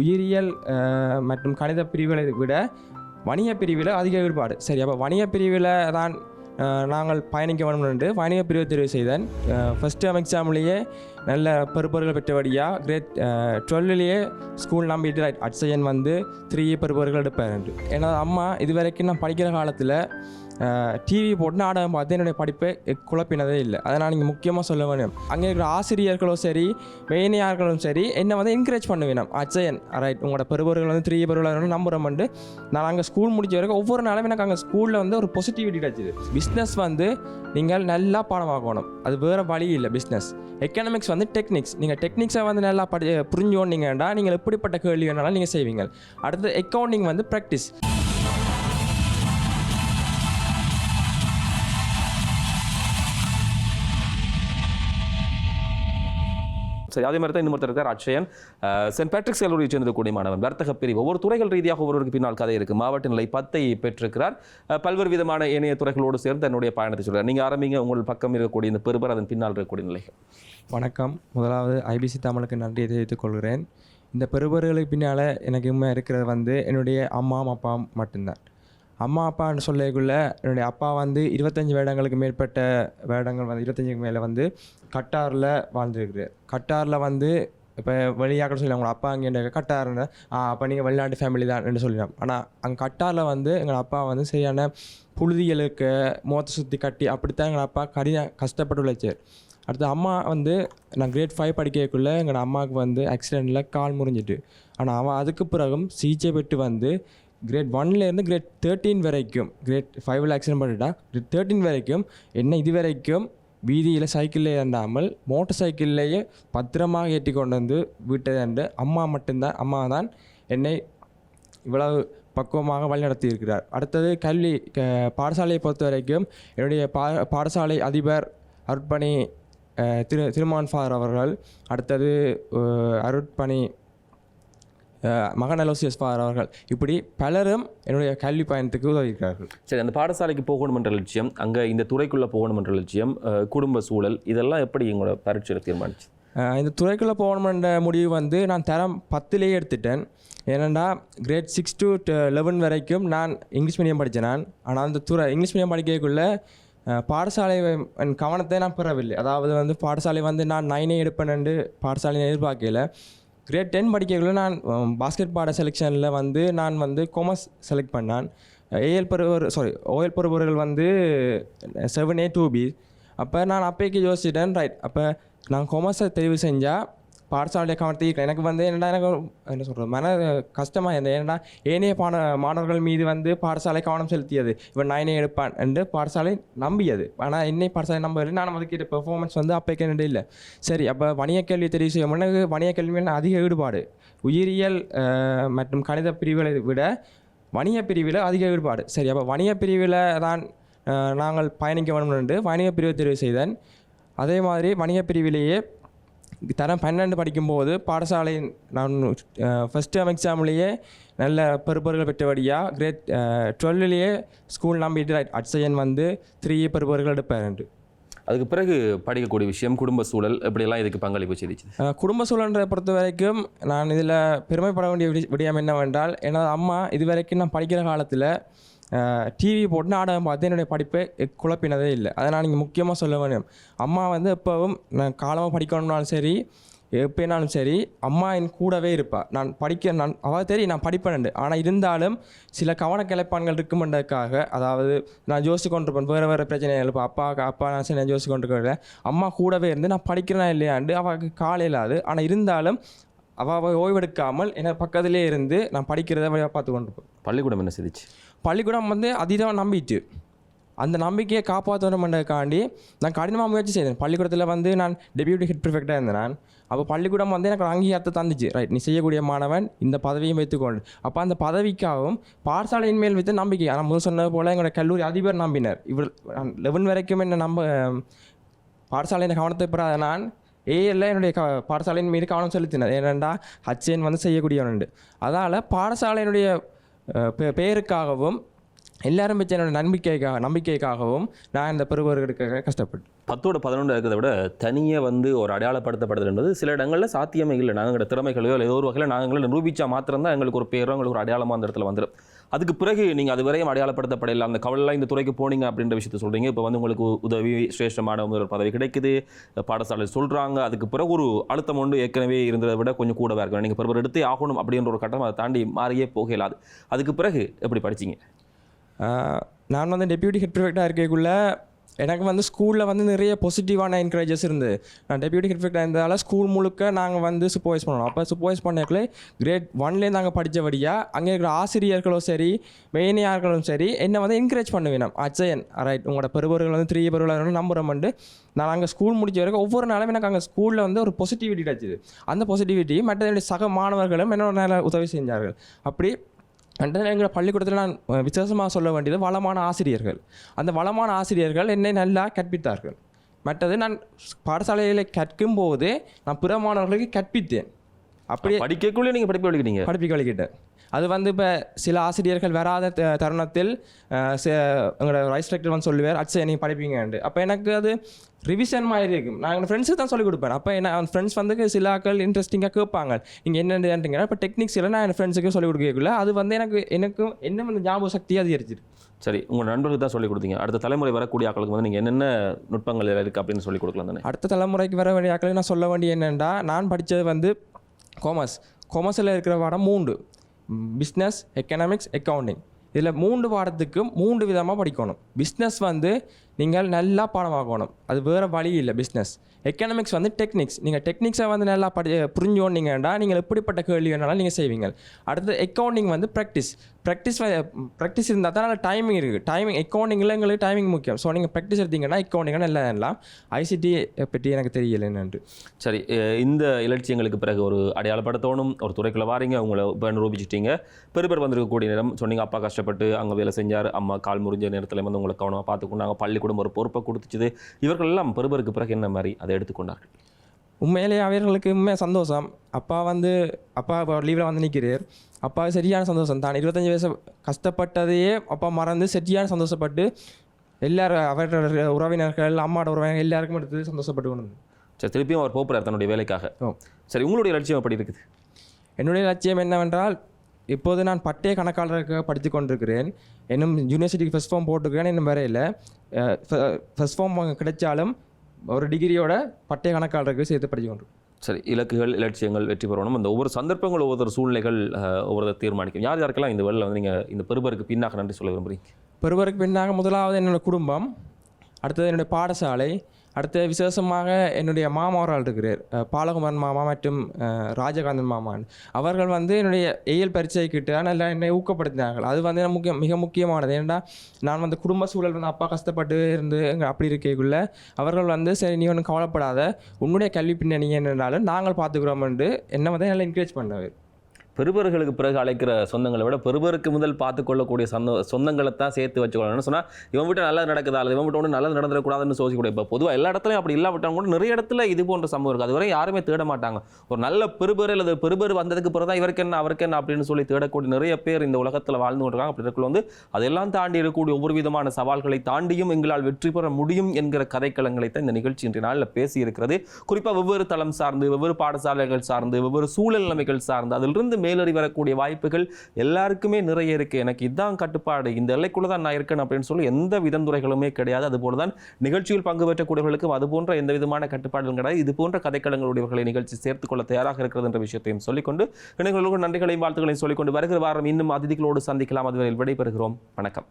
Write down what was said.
உயிரியல் மற்றும் கணித பிரிவுகளை விட வணிக பிரிவில் அதிக ஈடுபாடு. சரி அப்போ வணிக பிரிவில் தான் நாங்கள் பயணிக்க வேண்டும் என்று வணிக பிரிவு தெரிவு செய்தேன். ஃபஸ்ட் எக்ஸாம்லேயே நல்ல பெறுபவர்கள் பெற்றபடியாக கிரேட் டுவெல்லையே ஸ்கூல் நம்பிட்டு ரைட் அட்சயன் வந்து த்ரீ பெறுபவர்கள் எடுப்பார். என்று அம்மா இது வரைக்கும் நான் படிக்கிற காலத்தில் டிவி போட்டு நாடகம் பார்த்து என்னுடைய படிப்பை குழப்பினதே இல்லை. அதை நான் இங்கே முக்கியமாக சொல்ல வேணும். அங்கே இருக்கிற ஆசிரியர்களும் சரி வேணியார்களும் சரி என்னை வந்து என்கரேஜ் பண்ண வேணும் அச்சயன் ரைட் உங்களோட பெறுபவர்கள் வந்து த்ரீ பெருவர்கள் நம்புகிறோம் வந்து நான் அங்கே ஸ்கூல் முடிஞ்ச வரைக்கும் ஒவ்வொரு நாளும் எனக்கு அங்கே ஸ்கூலில் வந்து ஒரு பாசிட்டிவிட்டி கிடச்சிது. பிஸ்னஸ் வந்து நீங்கள் நல்லா பாடமாக்கணும் அது வேறு வழி இல்லை பிஸ்னஸ் எக்கனாமிக்ஸ் வந்து டெக்னிக்ஸ் நீங்கள் டெக்னிக்ஸை வந்து நல்லா படி புரிஞ்சோன்னீங்கன்னா நீங்கள் எப்படிப்பட்ட கேள்வி வேணாலும் நீங்கள் செய்வீங்க. அடுத்து அக்கௌண்டிங் வந்து ப்ராக்டிஸ் சரி அதே மாதிரி தான் இன்னொருத்தர் இருக்கார் அட்சயன். சென்ட் பேட்ரிக்ஸ் கல்லூரியை சேர்ந்த கூடிய மாணவன். வர்த்தக பிரிவு. ஒவ்வொரு துறைகள் ரீதியாக ஒவ்வொருவருக்கு பின்னால் கதை இருக்குது மாவட்ட நிலை பத்தை பெற்றிருக்கிறார். பல்வேறு விதமான இணைய துறைகளோடு சேர்ந்து தன்னுடைய பயணத்தை சொல்கிறார் நீங்கள் ஆரம்பிங்க. உங்கள் பக்கம் இருக்கக்கூடிய இந்த பெருபர் அதன் பின்னால் இருக்கக்கூடிய நிலைகள். வணக்கம். முதலாவது ஐபிசி தமிழுக்கு நன்றியை தெரிவித்துக் கொள்கிறேன். இந்த பெருபர்களுக்கு பின்னால் எனக்கு உண்மை இருக்கிறது வந்து என்னுடைய அம்மா அப்பா மட்டும்தான். அம்மா அப்பான்னு சொல்லக்குள்ள என்னுடைய அப்பா வந்து இருபத்தஞ்சி வேடங்களுக்கு மேற்பட்ட வேடங்கள் வந்து இருபத்தஞ்சுக்கு மேலே வந்து கட்டாரில் வாழ்ந்துருக்குது கட்டாரில் வந்து இப்போ வழியாக சொல்லி உங்களோட அப்பா அங்கே கட்டார்னு அப்போ நீங்கள் வெளிநாட்டு ஃபேமிலி தான் என்று சொல்லிடலாம் ஆனால் அங்கே கட்டாரில் வந்து எங்கள் அப்பா வந்து சரியான புழுதிகளுக்கு மோத்த சுற்றி கட்டி அப்படித்தான் எங்கள் அப்பா கடின கஷ்டப்பட்டு உழைச்சார். அடுத்து அம்மா வந்து நான் கிரேட் ஃபைவ் படிக்கக்குள்ளே எங்கள் அம்மாவுக்கு வந்து ஆக்சிடெண்ட்டில் கால் முறிஞ்சிட்டு. ஆனால் அவன் அதுக்கு பிறகும் சிகிச்சை பெற்று வந்து கிரேட் ஒன்லேருந்து கிரேட் தேர்ட்டீன் வரைக்கும் கிரேட் ஃபைவ்ல ஆக்சிடென்ட் பண்ணிட்டா கிரேட் தேர்ட்டீன் வரைக்கும் என்ன இது வரைக்கும் வீதியில் சைக்கிளில் ஏறாமல் மோட்டர் சைக்கிள்லேயே பத்திரமாக ஏற்றி கொண்டு வந்து விட்டது அம்மா மட்டும்தான் அம்மா தான் என்னை இவ்வளவு பக்குவமாக வழிநடத்தி இருக்கிறார். அடுத்தது கல்வி க- பாடசாலையை பொறுத்த வரைக்கும் என்னுடைய பா பாடசாலை அதிபர் அருட்பணி திரு திருமான் ஃபாதர் அவர்கள் அடுத்தது அருட்பணி மகன் அலோசியஸ் ஃபாதர் அவர்கள் இப்படி பலரும் என்னுடைய கல்வி பயணத்துக்கு உதவியிருக்கிறார்கள். சரி அந்த பாடசாலைக்கு போகணும் என்ற லட்சியம் அங்க இந்த துறைக்குள்ள போகணும் என்ற லட்சியம் குடும்ப சூழல் இதெல்லாம் எப்படி உங்களோட பரீட்சையில் தீர்மானிச்சு இந்த துறைக்குள்ளே போகணுமென்ற முடிவு வந்து நான் தரம் பத்துலேயே எடுத்துட்டேன். ஏனெண்டா கிரேட் சிக்ஸ் டு லெவன் வரைக்கும் நான் இங்கிலீஷ் மீடியம் படித்தேன் நான். ஆனால் அந்த துறை இங்கிலீஷ் மீடியம் படிக்கக்குள்ள பாடசாலை என் கவனத்தை நான் பெறவில்லை. அதாவது வந்து பாடசாலை வந்து நான் நைனே எடுப்பேன்னு பாடசாலையை எதிர்பார்க்கல. கிரேட் டென் படிக்கக்குள்ள நான் பாஸ்கெட் பாட செலெக்ஷனில் வந்து நான் வந்து கொமர்ஸ் செலக்ட் பண்ணேன். ஏஎல் பருவர் சாரி ஓஎல் பருவர்கள் வந்து செவன் ஏ டூ பி அப்போ நான் அப்போக்கு யோசிச்சிட்டேன் ரைட் அப்போ நான் கொமர்ஸை தெரிவு செஞ்சால் பாடசாலையை கவனத்தை எனக்கு வந்து என்னடா எனக்கு என்ன சொல்கிறது மன கஷ்டமாக இருந்தது. ஏன்னா ஏனைய பாட மாணவர்கள் மீது வந்து பாடசாலை கவனம் செலுத்தியது. இவன் நைனே எடுப்பான் என்று பாடசாலை நம்பியது. ஆனால் என்னை பாடசாலை நம்பவில்லை. நான் அதுக்கிட்ட பெர்ஃபார்மன்ஸ் வந்து அப்போ என்னது இல்லை. சரி அப்போ வணிக கல்வி தெரிவு செய்யும் எனக்கு வணிக கேள்வியில் அதிக ஈடுபாடு. உயிரியல் மற்றும் கணித பிரிவுகளை விட வணிக பிரிவில் அதிக ஈடுபாடு. சரி அப்போ வணிக பிரிவில் தான் நாங்கள் பயணிக்க வேண்டும் என்று வணிக பிரிவு தெரிவு செய்தேன். அதே மாதிரி வணிக பிரிவிலேயே தரம் பன்னெண்டு படிக்கும்போது பாடசாலையின் நான் ஃபஸ்ட் டேர்ம் எக்ஸாம்லேயே நல்ல பெறுபவர்கள் பெற்றபடியாக கிரேட் டுவெல்லையே ஸ்கூல் நம்பிட்டு அட்சயன் வந்து த்ரீ பெறுபவர்கள் எடுப்பார் என்று. அதுக்கு பிறகு படிக்கக்கூடிய விஷயம் குடும்ப சூழல் இப்படியெல்லாம் இதுக்கு பங்களிப்பு செய்திச்சு. குடும்ப சூழலை பொறுத்த வரைக்கும் நான் இதில் பெருமைப்பட வேண்டிய விடி- விடயம் என்னவென்றால் எனது அம்மா இது வரைக்கும் நான் படிக்கிற காலத்தில் டிவி போட்டு நாடகம் பார்த்து என்னுடைய படிப்பை குழப்பினதே இல்லை. அதை நான் இங்கே முக்கியமாக சொல்ல வேண்டும். அம்மா வந்து எப்போவும் நான் காலமாக படிக்கணும்னாலும் சரி எப்போனாலும் சரி அம்மா என் கூடவே இருப்பாள் நான் படிக்க நான் அவள் தெரியும் நான் படிப்பேன் ஆனால் இருந்தாலும் சில கவனக்கிளைப்பான்கள் இருக்குமென்றதுக்காக அதாவது நான் யோசிச்சு கொண்டிருப்பேன் வேறு வேறு பிரச்சனைகள் இப்போ அப்பா அப்பா நான் சரி நான் யோசிச்சு கொண்டிருக்கிறேன் அம்மா கூடவே இருந்து நான் படிக்கிறேனா இல்லையாண்டு அவளுக்கு காலையில் அது ஆனால் இருந்தாலும் அவள் ஓய்வெடுக்காமல் என பக்கத்திலே இருந்து நான் படிக்கிறத வழியாக பார்த்து கொண்டிருப்பேன் பள்ளிக்கூடம் என்ன செய்துச்சு? பள்ளிக்கூடம் வந்து அதிகம் நம்பிட்டு. அந்த நம்பிக்கையை காப்பாற்றணுமென்றதுக்காண்டி நான் கடினமாக முயற்சி செய்தேன். பள்ளிக்கூடத்தில் வந்து நான் டெபியூட்டி ஹெட் ப்ரிஃபெக்டாக இருந்தேன். நான் அப்போ பள்ளிக்கூடம் வந்து எனக்கு ஒரு அங்கீகாரத்தை தந்துச்சு. ரைட் நீ செய்யக்கூடிய மாணவன் இந்த பதவியும் வைத்துக்கொண்டு அப்போ அந்த பதவிக்காகவும் பாடசாலையின் மேல் வைத்த நம்பிக்கை ஆனால் முதல் சொன்னது போல் எங்களோட கல்லூரி அதிபர் நம்பினர். இவர் லெவன் வரைக்கும் என்ன நம்ப பாடசாலையின் கவனத்தை பெறாத நான் ஏஎல்ல என்னுடைய க பாடசாலையின் மீது கவனம் செலுத்தினேன் ஏனெண்டா ஹச்என் வந்து செய்யக்கூடியவனுண்டு அதால் பாடசாலையினுடைய பே- பேருக்காகவும் எல்லாரும் வச்ச என்னோட நம்பிக்கைக்காக நம்பிக்கைக்காகவும் நான் இந்த பெறுபவர்களுக்காக கஷ்டப்பட்டேன். பத்தோட பதினொன்று இருக்கிறத விட தனியாக வந்து ஒரு அடையாளப்படுத்தப்படுதுன்றது சில இடங்களில் சாத்தியமே இல்லை. நாங்கள் திறமைகளையோ இல்லை ஏதோ ஒரு வகையில் நாங்கள் நிரூபித்தா மாத்திரம்தான் எங்களுக்கு ஒரு பேரோ எங்களுக்கு ஒரு அடையாளமாக அந்த இடத்துல வந்துடும் அதுக்கு பிறகு நீங்கள் அது வரையும் அடையாளப்படுத்தப்படல அந்த கவலைலாம் இந்த துறைக்கு போனீங்க அப்படின்ற விஷயத்த சொல்கிறீங்க இப்போ வந்து உங்களுக்கு உதவி சிரேஷ்டமான ஒரு பதவி கிடைக்குது. பாடசாலை சொல்கிறாங்க அதுக்கு பிறகு ஒரு அழுத்தம் ஒன்று ஏற்கனவே இருந்ததை விட கொஞ்சம் கூடவே இருக்கணும். நீங்கள் பிறகு எடுத்தே ஆகணும் அப்படின்ற ஒரு கட்டம் அதை தாண்டி மாறியே போக இயலாது அதுக்கு பிறகு எப்படி படிச்சிங்க? நான் வந்து டெப்யூட்டி ஹெட் ப்ரிஃபெக்டாக இருக்கக்குள்ள எனக்கு வந்து ஸ்கூலில் வந்து நிறைய பாசிட்டிவான என்கரேஜஸ் இருந்து. நான் டெப்யூட்டி ஹெட்ஃபெக்டாக இருந்ததால் ஸ்கூல் முழுக்க நாங்கள் வந்து சூப்பர்வைஸ் பண்ணணும் அப்போ சூப்பர்வைஸ் பண்ணக்குள்ளே கிரேட் ஒன்லேருந்து நாங்கள் படித்தபடியாக அங்கே இருக்கிற ஆசிரியர்களும் சரி மெயினியார்களும் சரி என்னை வந்து என்கரேஜ் பண்ணுவேன் அச்சயன் ரைட் உங்களோட பெருபவர்கள் வந்து த்ரீ பெருவர்கள் நம்புகிறோம்ட்டு நான் அங்கே ஸ்கூல் முடிச்ச வரைக்கும் ஒவ்வொரு நாளும் எனக்கு அங்கே ஸ்கூலில் வந்து ஒரு பாசிட்டிவிட்டி கிடச்சிது. அந்த பாசிட்டிவிட்டி மற்ற சக மாணவர்களும் என்னோட நல்ல உதவி செஞ்சார்கள். அப்படி அண்ட் எங்கள் பள்ளிக்கூடத்தில் நான் விசேஷமாக சொல்ல வேண்டியது வளமான ஆசிரியர்கள். அந்த வளமான ஆசிரியர்கள் என்னை நல்லா கற்பித்தார்கள். மற்றது நான் பாடசாலையில் கற்கும் போது நான் பிற மாணவர்களுக்கு கற்பித்தேன். அப்படியே படிக்கக்குள்ளே நீங்கள் படிப்பு வலிக்கிட்டீங்க படிப்பிக்க வழிகிட்டேன் அது வந்து இப்போ சில ஆசிரியர்கள் வராத தருணத்தில் எங்களோட ரைஸ் டெக்டர் வந்து சொல்லுவார் அச்சா நீங்கள் படிப்பீங்கன்ட்டு அப்போ எனக்கு அது ரிவிஷன் மாதிரி இருக்கும். நான் எங்கள் ஃப்ரெண்ட்ஸுக்கு தான் சொல்லிக் கொடுப்பேன். அப்போ என்ன ஃப்ரெண்ட்ஸ் வந்து சில ஆக்கள் இன்ட்ரெஸ்டிங்காக கேட்பாங்க. நீங்கள் என்னன்றீங்க இப்போ டெக்னிக்ஸ் எல்லாம் நான் என் ஃப்ரெண்ட்ஸுக்கு சொல்லிக் கொடுக்கல அது வந்து எனக்கு எனக்கு என்ன வந்து ஞாபக சக்தி அதிகரிச்சிருக்கு சரி உங்கள் நண்பர்களுக்கு தான் சொல்லிக் கொடுத்தீங்க. அடுத்த தலைமுறை வரக்கூடிய ஆட்களுக்கு வந்து நீங்கள் என்னென்ன நுட்பங்கள் இருக்குது அப்படின்னு சொல்லி கொடுக்கலாம் தானே? அடுத்த தலைமுறைக்கு வர வேண்டிய ஆக்களுக்கு நான் சொல்ல வேண்டிய என்னென்னா நான் படித்தது வந்து காமர்ஸ் காமர்ஸில் இருக்கிற பாடம் மூன்று. பிஸ்னஸ் எக்கனாமிக்ஸ் அக்கௌண்டிங் இதில் மூன்று பாடத்துக்கும் மூன்று விதமாக படிக்கணும். பிஸ்னஸ் வந்து நீங்கள் நல்லா பாடமாக்கணும் அது வேறு வழி இல்லை பிஸ்னஸ் எக்கனாமிக்ஸ் வந்து டெக்னிக்ஸ் நீங்கள் டெக்னிக்ஸை வந்து நல்லா படி புரிஞ்சோன்னீங்கன்னா நீங்கள் எப்படிப்பட்ட கேள்வி வேணாலும் நீங்கள் செய்வீங்க அடுத்து அக்கௌண்டிங் வந்து ப்ராக்டிஸ் ப்ராக்டிஸ் ப்ராக்டிஸ் இருந்தால் தான் டைமிங் இருக்குது டைமிங் அக்கௌண்டிங்கில் எங்களுக்கு டைமிங் முக்கியம். ஸோ நீங்கள் ப்ராக்டிஸ் எடுத்தீங்கன்னா அக்கவுண்டிங் நல்லா எல்லாம் ஐசிடி பற்றி எனக்கு தெரியல என்னன்று சரி இந்த இலட்சியங்களுக்கு பிறகு ஒரு அடையாளப்படுத்தணும் ஒரு துறைக்குள்ள வாரீங்க உங்களை இப்போ நிரூபிச்சிட்டீங்க. பெருபர் வந்திருக்கக்கூடிய நேரம். சொன்னீங்க அப்பா கஷ்டப்பட்டு அங்கே வேலை செஞ்சார். அம்மா கால் முறிஞ்ச நேரத்தில் வந்து உங்களை கவனமாக பார்த்துக்கொண்டாங்க. பள்ளிக்கூடம் ஒரு பொறுப்பை கொடுத்துச்சுது. இவர்கள் எல்லாம் பெருபருக்கு பிறகு என்ன மாதிரி? அதை எடுத்துக்கொண்டார்கள். உண்மையிலேயே அவர்களுக்கு உண்மையாக சந்தோஷம். அப்பா வந்து அப்பா இப்போ லீவில் வந்து நிற்கிறார். அப்பா சரியான சந்தோஷம் தான். இருபத்தஞ்சி வயசு கஷ்டப்பட்டதையே அப்பா மறந்து சரியான சந்தோஷப்பட்டு எல்லாரும் அவரோட உறவினர்கள் அம்மாவோட உறவினர்கள் எல்லாருக்கும் எடுத்து சந்தோஷப்பட்டு கொண்டு. சரி திருப்பியும் அவர் போகிறார் தன்னுடைய வேலைக்காக. ஓ. சரி உங்களுடைய லட்சியம் எப்படி இருக்குது? என்னுடைய லட்சியம் என்னவென்றால் இப்போது நான் பட்டய கணக்காளருக்கு படித்து கொண்டிருக்கிறேன். இன்னும் யூனிவர்சிட்டிக்கு ஃபஸ்ட் ஃபார்ம் போட்டிருக்கிறேன் இன்னும் வரையில். ஃபஸ்ட் ஃபார்ம் கிடைச்சாலும் ஒரு டிகிரியோட பட்டய கணக்காளருக்கு சேர்த்து கொண்டிருக்கேன் சரி இலக்குகள் இலட்சியங்கள் வெற்றி பெறணும். அந்த ஒவ்வொரு சந்தர்ப்பங்கள் ஒவ்வொரு சூழ்நிலைகள் ஒவ்வொரு தீர்மானிக்கும். யார் யாருக்கெல்லாம் இந்த வேலையில் வந்து நீங்கள் இந்த பெருபருக்கு பின்னாக நன்றி சொல்ல விரும்புறீங்க? பெறுவருக்கு பின்னாக முதலாவது என்னோட குடும்பம். அடுத்தது என்னுடைய பாடசாலை. அடுத்த விசேஷமாக என்னுடைய மாமாவரால் இருக்கிறார். பாலகுமாரன் மாமா மற்றும் ராஜகாந்தன் மாமான். அவர்கள் வந்து என்னுடைய ஏஎல் பரீட்சைக்கிட்ட நல்லா என்னை ஊக்கப்படுத்தினார்கள். அது வந்து முக்கிய மிக முக்கியமானது. ஏன்னா நான் வந்து குடும்ப சூழல் வந்து அப்பா கஷ்டப்பட்டு இருந்து அப்படி இருக்கக்குள்ள அவர்கள் வந்து சரி நீ ஒன்றும் கவலைப்படாத. உன்னுடைய கல்வி பின்னணி என்னன்னாலும் நாங்கள் பார்த்துக்கிறோம் என்று என்னை வந்து நல்லா என்கரேஜ் பண்ணவர். பெருபர்களுக்கு பிறகு அழைக்கிற சொந்தங்களை விட பெருபருக்கு முதல் பார்த்து கொள்ளக்கூடிய சொந்த சொந்தங்களை தான் சேர்த்து வச்சுக்கொள்ளணும்னு சொன்னால் இவன் விட்டு நல்லது நடக்குதா? அல்லது இவன் விட்டு ஒன்று நல்லது நடந்துடக்கூடாதுன்னு யோசிக்கூட இப்போ பொதுவாக எல்லா இடத்துலையும் அப்படி இல்லாவிட்டாலும் கூட நிறைய இடத்துல இது போன்ற சம்பவம் இருக்குது அதுவரை யாருமே தேட மாட்டாங்க. ஒரு நல்ல பெருபர் அல்லது பெருபர் வந்ததுக்கு பிறகு தான் இவருக்கு என்ன அவருக்கு என்ன அப்படின்னு சொல்லி தேடக்கூடிய நிறைய பேர் இந்த உலகத்தில் வாழ்ந்து கொண்டிருக்காங்க. அப்படி இருக்கல வந்து அதெல்லாம் தாண்டி இருக்கக்கூடிய ஒவ்வொரு விதமான சவால்களை தாண்டியும் எங்களால் வெற்றி பெற முடியும் என்கிற கதைக்களங்களை தான் இந்த நிகழ்ச்சி இன்றைய நாளில் பேசியிருக்கிறது. குறிப்பாக வெவ்வேறு தளம் சார்ந்து வெவ்வேறு பாடசாலைகள் சார்ந்து வெவ்வேறு சூழல் நிலைமைகள் சார்ந்து அதிலிருந்து மேலேறி வரக்கூடிய வாய்ப்புகள் எல்லாருக்குமே நிறைய இருக்கு. எனக்கு இதான் கட்டுப்பாடு. இந்த எல்லைக்குள்ள தான் நான் இருக்கேன் அப்படின்னு சொல்லி எந்த விதந்துரைகளுமே கிடையாது. அதுபோல தான் நிகழ்ச்சியில் பங்கு பெற்றக்கூடியவர்களுக்கும் அது போன்ற எந்த விதமான கட்டுப்பாடுகளும் கிடையாது. இது போன்ற கதைக்களங்களுடையவர்களை நிகழ்ச்சி சேர்த்துக் கொள்ள தயாராக இருக்கிறது என்ற விஷயத்தையும் சொல்லிக்கொண்டு இணைகளுக்கு நன்றிகளையும் வாழ்த்துக்களையும் சொல்லிக்கொண்டு வருகிற வாரம் இன்னும் அதிதிகளோடு சந்திக்கலாம். அதுவரையில் விடைபெறுகிறோம். வணக்கம்.